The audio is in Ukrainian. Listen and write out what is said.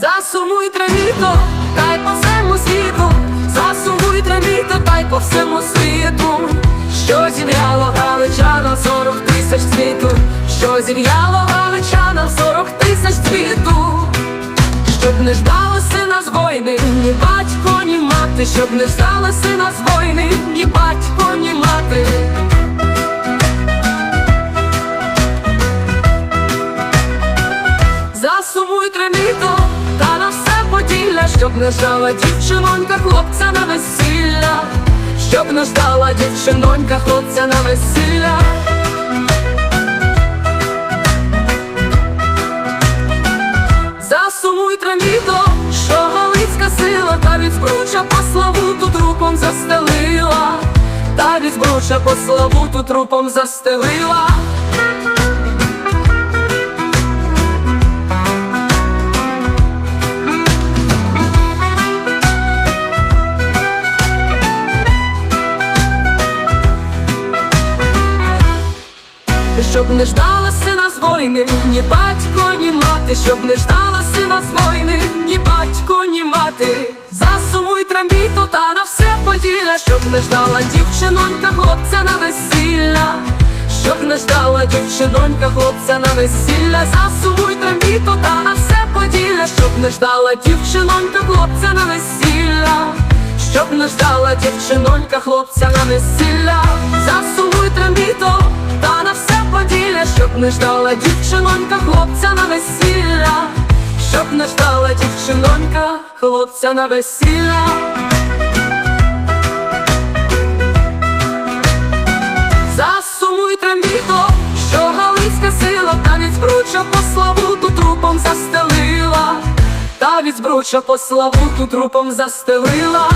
Засумуй треміто, та й по всьому світу, засумуй треміто, та й по всьому світу, що зів'яло галичана сорок тисяч цвіту, що зів'яло галичана сорок тисяч цвіту, щоб не ждало сина з войни, ні батько, ні мати, щоб не ждало сина з войни, ні батько, ні мати. Засумуй треміто, щоб не ждала дівчинонька хлопця на весілля, щоб не ждала дівчинонька хлопця на весілля. Засумуй треміто, що галицька сила, та від збруча по славуту трупом застелила, та від збруча по славуту трупом застелила. Щоб не ждала сина з войни, ні батько, ні мати, щоб не ждала сина з войни, ні батько, ні мати. Засумуй трембіту та на все поділля, щоб не ждала дівчинонька хлопця на весілля, щоб не ждала дівчинонька хлопця на весілля, засумуй трембіту та на все поділля, щоб не ждала дівчинонька хлопця на весілля. Щоб не ждала дівчинонька хлопця на весілля, не ждала дівчинонька хлопця на весілля, щоб не ждала дівчинонька хлопця на весілля. Засумуй трембіто, що галицька сила, та від збруча по славуту трупом застелила, та від збруча по славуту трупом застелила.